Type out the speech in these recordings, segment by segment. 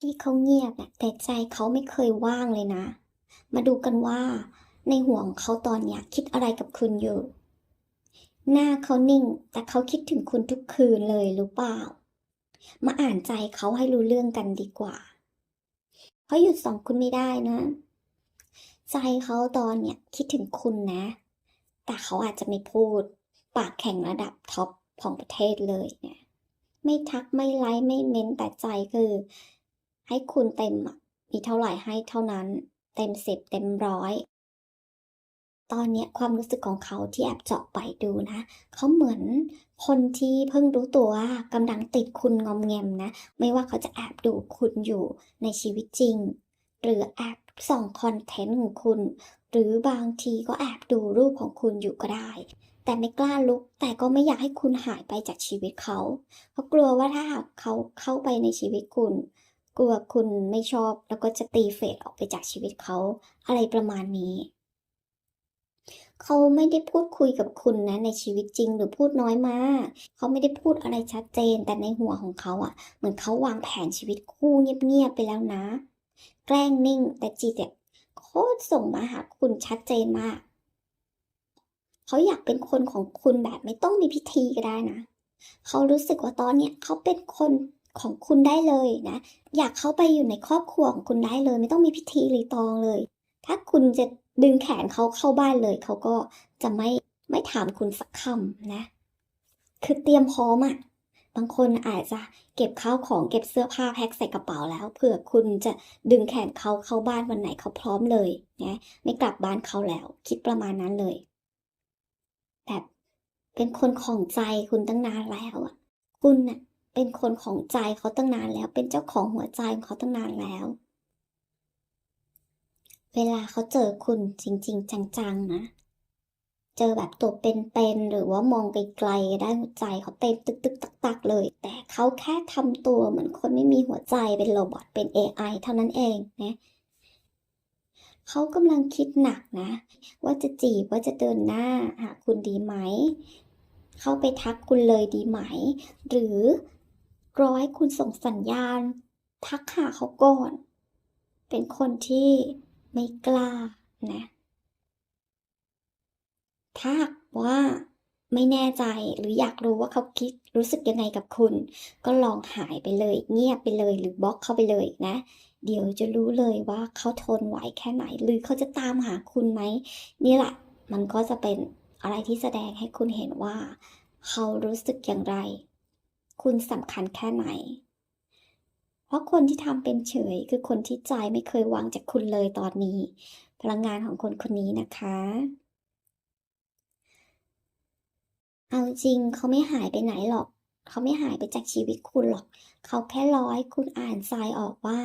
ที่เขาเงียบน่ะแต่ใจเขาไม่เคยว่างเลยนะ มาดูกันว่า ในหัวของเขาตอนเนี้ยคิดอะไรกับคุณอยู่ หน้าเขานิ่ง แต่เขาคิดถึงคุณทุกคืนเลยหรือเปล่า มาอ่านใจเขาให้รู้เรื่องกันดีกว่าเขาหยุดส่องคุณไม่ได้นะ ใจเขาตอนเนี้ยคิดถึงคุณนะ แต่เขาอาจจะไม่พูด ปากแข็งระดับท็อปของประเทศเลยเนี่ยไม่ทักไม่ไลค์ไม่เม้นแต่ใจคือ ให้คุณเต็มมีเท่าไหร่ให้เท่านั้น เต็มสิบเต็มร้อยตอนเนี้ยความรู้สึกของเขาที่แอบเจาะไปดูนะเขาเหมือนคนที่เพิ่งรู้ตัวกำลังติดคุณงอมแงมนะ ไม่ว่าเขาจะแอบดูคุณอยู่ในชีวิตจริง หรือแอบส่องคอนเทนต์ของคุณ หรือบางทีก็แอบดูรูปของคุณอยู่ก็ได้ แต่ไม่กล้าลุก แต่ก็ไม่อยากให้คุณหายไปจากชีวิตเขา เพราะกลัวว่าถ้าหากเขาเข้าไปในชีวิตคุณ กลัวคุณไม่ชอบแล้วก็จะตีเฟดออกไปจากชีวิตเขาอะไรประมาณนี้เขาไม่ได้พูดคุยกับคุณนะในชีวิตจริงหรือพูดน้อยมาก เขาไม่ได้พูดอะไรชัดเจน แต่ในหัวของเขาอะเหมือนเขาวางแผนชีวิตคู่เงียบๆไปแล้วนะ แกล้งนิ่งแต่จิตเนี่ยโคตรส่งมาหาคุณชัดเจนมาก เขาอยากเป็นคนของคุณแบบไม่ต้องมีพิธีก็ได้นะ เขารู้สึกว่าตอนเนี้ยเขาเป็นคน ของคุณได้เลยนะ อยากเข้าไปอยู่ในครอบครัวของคุณได้เลย ไม่ต้องมีพิธีรีตองเลย ถ้าคุณจะดึงแขนเขาเข้าบ้านเลย เขาก็จะไม่ไม่ถามคุณสักคำนะ คือเตรียมพร้อมอะบางคนอาจจะเก็บข้าวของเก็บเสื้อผ้าแพ็คใส่กระเป๋าแล้วเผื่อคุณจะดึงแขนเขาเข้าบ้านวันไหนเขาพร้อมเลยนะไม่กลับบ้านเขาแล้ว คิดประมาณนั้นเลย แบบเป็นคนของใจคุณตั้งนานแล้วอะคุณน่ะ เป็นคนของใจเขาตั้งนานแล้ว เป็นเจ้าของหัวใจของเขาตั้งนานแล้ว เวลาเขาเจอคุณจริง ๆ จังๆนะ เจอแบบตัวเป็นๆหรือว่ามองไกลๆได้หัวใจเขาเต้นตึกๆตักๆเลย แต่เขาแค่ทำตัวเหมือนคนไม่มีหัวใจเป็นโรบอทเป็น AI เท่านั้นเองนะเขากำลังคิดหนักนะ ว่าจะจีบว่าจะเดินหน้าหาคุณดีไหม เข้าไปทักคุณเลยดีไหม หรือ รอให้คุณส่งสัญญาณ ทักหาเขาก่อน เป็นคนที่ไม่กล้านะ ถ้าหากว่าไม่แน่ใจหรืออยากรู้ว่าเขาคิดรู้สึกยังไงกับคุณ ก็ลองหายไปเลย เงียบไปเลยหรือบล็อกเข้าไปเลยนะ เดี๋ยวจะรู้เลยว่าเขาทนไหวแค่ไหน หรือเขาจะตามหาคุณไหมนี่แหละ มันก็จะเป็นอะไรที่แสดงให้คุณเห็นว่า เขารู้สึกอย่างไร คุณสำคัญแค่ไหน เพราะคนที่ทำเป็นเฉยคือคนที่ใจไม่เคยวางจากคุณเลยตอนนี้ พลังงานของคนคนนี้นะคะ เอาจริงเขาไม่หายไปไหนหรอก เขาไม่หายไปจากชีวิตคุณหรอก เขาแค่รอให้คุณอ่านทรายออกว่า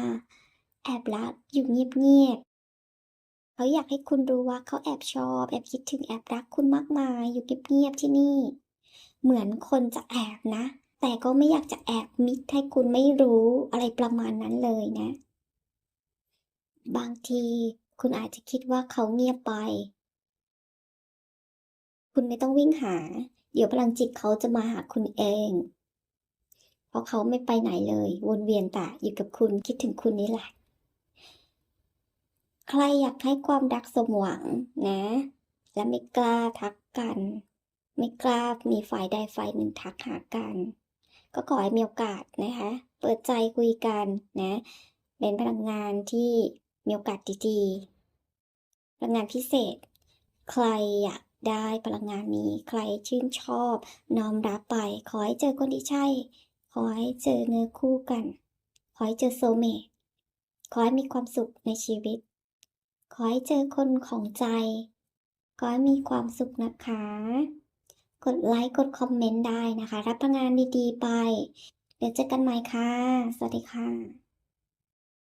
แอบรักอยู่เงียบๆเขาอยากให้คุณรู้ว่าเขาแอบชอบ แอบคิดถึงแอบรักคุณมากมายอยู่เงียบๆที่นี่ เหมือนคนจะแอบนะ แต่ก็ไม่อยากจะแอบมิดให้คุณไม่รู้อะไรประมาณนั้นเลยนะ บางทีคุณอาจจะคิดว่าเขาเงียบไป คุณไม่ต้องวิ่งหา เดี๋ยวพลังจิตเขาจะมาหาคุณเอง เพราะเขาไม่ไปไหนเลย วนเวียนแต่อยู่กับคุณคิดถึงคุณนี่แหละ ใครอยากให้ความรักสมหวังนะ และไม่กล้าทักกัน ไม่กล้ามีฝ่ายใดฝ่ายหนึ่งทักหากัน ก็ขอให้มีโอกาสนะคะ เปิดใจคุยกันนะ เป็นพลังงานที่มีโอกาสดีๆ พลังงานพิเศษ ใครอยากได้พลังงานนี้ใครชื่นชอบ น้อมรับไป ขอให้เจอคนที่ใช่ ขอให้เจอเนื้อคู่กัน ขอให้เจอโซเมตขอให้มีความสุขในชีวิต ขอให้เจอคนของใจ ขอให้มีความสุขนะคะ กดไลค์กดคอมเมนต์ได้นะคะ รับพลังงานดีๆไป เดี๋ยวเจอกันใหม่ค่ะ สวัสดีค่ะ